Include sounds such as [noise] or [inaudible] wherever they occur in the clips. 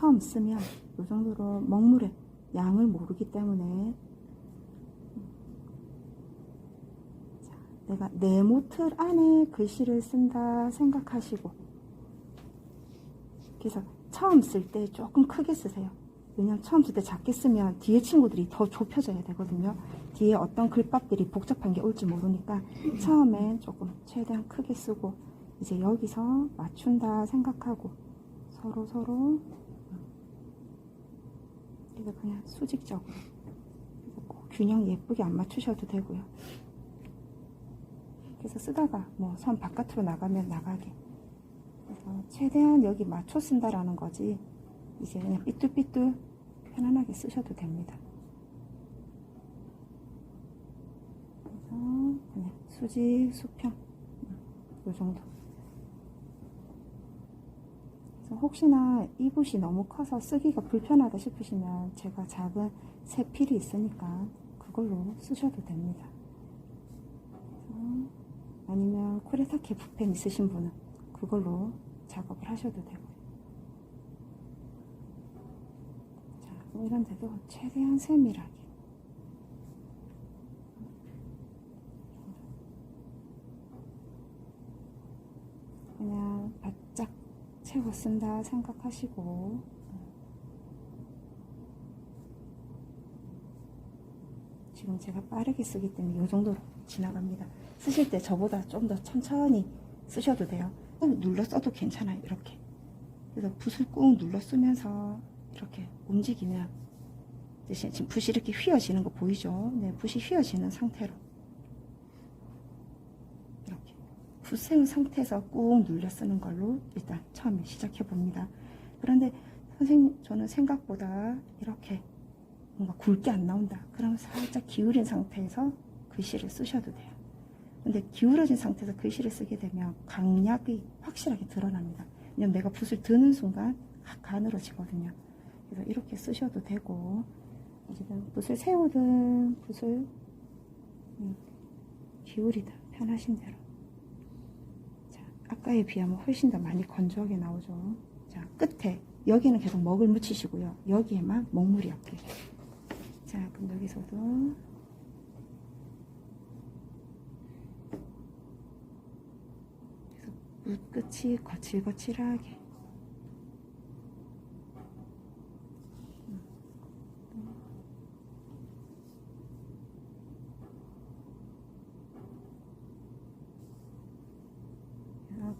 처음 쓰면 이 정도로 먹물의 양을 모르기 때문에 자, 내가 네모틀 안에 글씨를 쓴다 생각하시고 그래서 처음 쓸 때 조금 크게 쓰세요. 왜냐면 처음 쓸 때 작게 쓰면 뒤에 친구들이 더 좁혀져야 되거든요. 뒤에 어떤 글밥들이 복잡한 게 올지 모르니까 처음엔 조금 최대한 크게 쓰고 이제 여기서 맞춘다 생각하고 서로 서로 그래서 그냥 꼭 균형 예쁘게 안 맞추셔도 되고요. 그래서 쓰다가 뭐 선 바깥으로 나가면 나가게 그래서 최대한 여기 맞춰 쓴다라는 거지 이제 그냥 삐뚤삐뚤 편안하게 쓰셔도 됩니다. 그래서 그냥 수직 수평 이 정도. 그래서 혹시나 이 붓이 너무 커서 쓰기가 불편하다 싶으시면 제가 작은 새 필이 있으니까 그걸로 쓰셔도 됩니다. 아니면 쿠레타케 붓펜 있으신 분은 그걸로 작업을 하셔도 되고요. 자, 뭐 이런 데도 최대한 세밀하게. 그냥 바짝 채워 쓴다 생각하시고 지금 제가 빠르게 쓰기 때문에 이 정도로 지나갑니다. 쓰실 때 저보다 좀 더 천천히 쓰셔도 돼요. 꾹 눌러 써도 괜찮아요. 이렇게. 그래서 붓을 꾹 눌러 쓰면서 이렇게 움직이면 지금 붓이 이렇게 휘어지는 거 보이죠? 네, 붓이 휘어지는 상태로 이렇게 붓 세운 상태에서 꾹 눌려 쓰는 걸로 일단 처음에 시작해 봅니다. 그런데 선생님 저는 생각보다 이렇게 뭔가 굵게 안 나온다. 그러면 살짝 기울인 상태에서 글씨를 쓰셔도 돼요. 근데 기울어진 상태에서 글씨를 쓰게 되면 강약이 확실하게 드러납니다. 왜냐면 내가 붓을 드는 순간 확 가늘어지거든요. 그래서 이렇게 쓰셔도 되고 어쨌든 붓을 세우든 붓을 음, 기울이든 편하신 대로 자, 아까에 비하면 훨씬 더 많이 건조하게 나오죠. 자, 끝에 여기는 계속 먹을 묻히시고요. 여기에만 먹물이 없게. 자, 그럼 여기서도 끝이 거칠거칠하게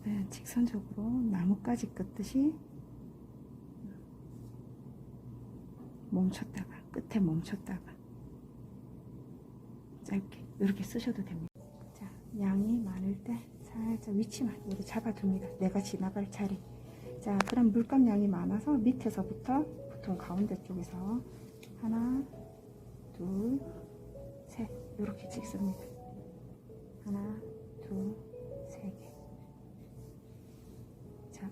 그냥 직선적으로 나뭇가지 긋듯이 멈췄다가 끝에 멈췄다가 짧게 이렇게 쓰셔도 됩니다. 자, 양이 많을 때 살짝 위치만 여기 잡아둡니다. 내가 지나갈 자리. 자, 그럼 물감 양이 많아서 밑에서부터 보통 가운데 쪽에서 하나, 둘, 셋 이렇게 찍습니다. 하나,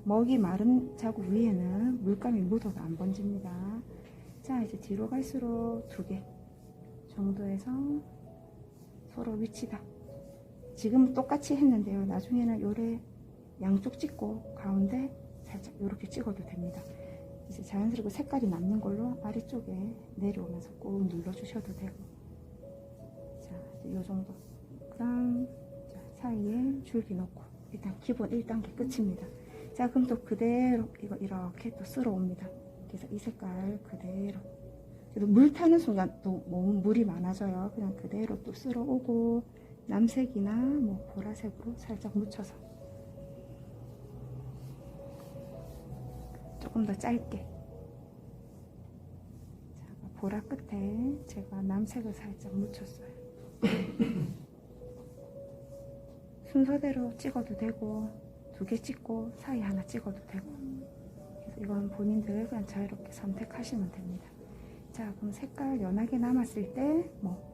먹이 마른 자국 위에는 물감이 묻어서 안 번집니다. 자, 이제 뒤로 갈수록 두 개 정도에서 서로 위치다. 지금 똑같이 했는데요. 나중에는 요래 양쪽 찍고 가운데 살짝 이렇게 찍어도 됩니다. 이제 자연스럽게 색깔이 남는 걸로 아래쪽에 내려오면서 꾹 눌러주셔도 되고. 자, 이제 요 정도. 그 다음, 자, 사이에 줄기 놓고. 일단 기본 1단계 끝입니다. 자, 그럼 또 그대로 이거 이렇게 또 쓸어 옵니다. 그래서 이 색깔 그대로. 물 타는 순간 또 몸 물이 많아져요. 그냥 그대로 또 쓸어 오고, 남색이나 뭐 보라색으로 살짝 묻혀서. 조금 더 짧게. 자, 보라 끝에 제가 남색을 살짝 묻혔어요. [laughs] 순서대로 찍어도 되고, 두 개 찍고 사이 하나 찍어도 되고. 그래서 이건 본인들 그냥 자유롭게 선택하시면 됩니다. 자 그럼 색깔 연하게 남았을 때 뭐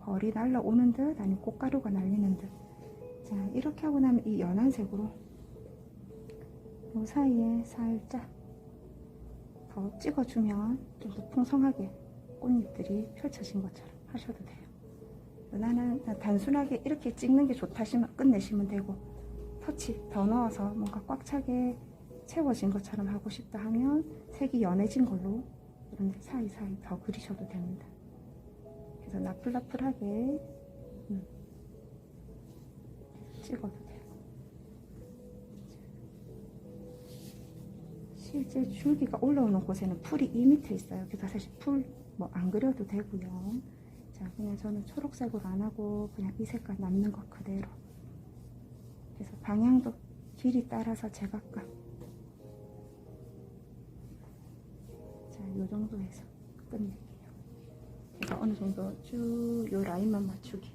벌이 날라오는 듯 아니면 꽃가루가 날리는 듯자 이렇게 하고 나면 이 연한 색으로 이 사이에 살짝 더 찍어주면 좀 더 풍성하게 꽃잎들이 펼쳐진 것처럼 하셔도 돼요. 나는 단순하게 이렇게 찍는 게 좋다 하시면 끝내시면 되고 터치 더 넣어서 뭔가 꽉 차게 채워진 것처럼 하고 싶다 하면 색이 연해진 걸로 이런 데 사이사이 더 그리셔도 됩니다. 그래서 나풀나풀하게 음, 찍어도 돼요. 실제 줄기가 올라오는 곳에는 풀이 이 밑에 있어요. 그래서 사실 풀 뭐 안 그려도 되고요. 자, 그냥 저는 초록색으로 안 하고 그냥 이 색깔 남는 것 그대로. 그래서 방향도 길이 따라서 제각각. 자, 요 정도 해서 끝낼게요. 그래서 어느 정도 쭉 요 라인만 맞추기.